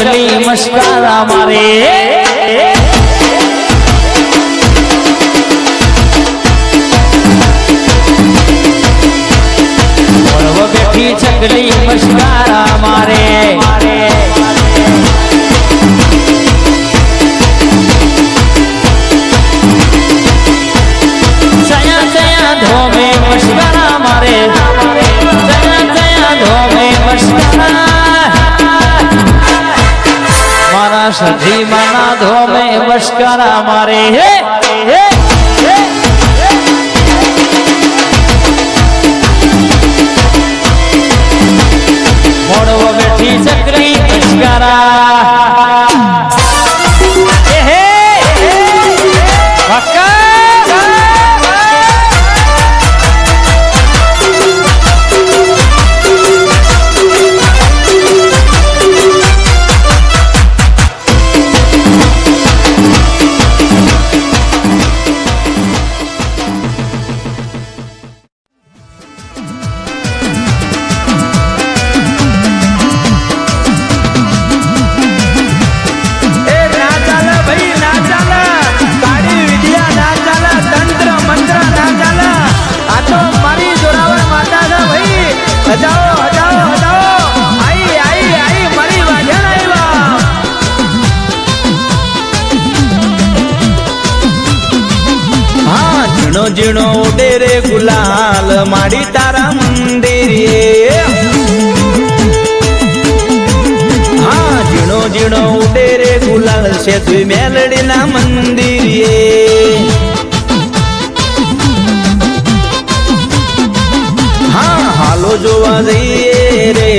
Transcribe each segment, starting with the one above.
ચકલી મસ્કારા મારે. સજી માના ધોમે મસ્કારા મારે હે. હા જીણો ઝીણો ઉડે રે ગુલાલ, માડી તારા મંદિર. હા જીણો જીણો ઉડે રે ગુલાલ છે તું મેલડીના મંદિરે. હા, હાલો જોવા જઈએ રે,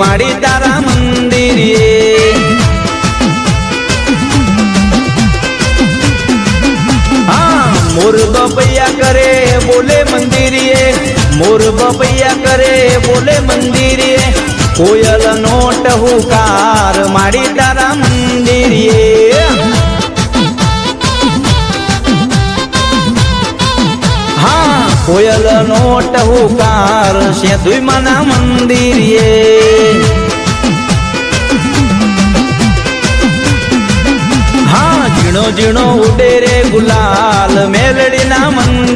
માડી તારા મોર બપૈયા કરે, બોલે મંદિરે. મોર બપૈયા કરે, બોલે મંદિરે. કોયલ નોટ હુકાર મારી તારા મંદિરે. હા, કોયલ નો ટહુકાર છે દુઈમાના મંદિરે. ઝીણો ઝીણો ઉડે રે ગુલાલ. મેલડીના મંદિરે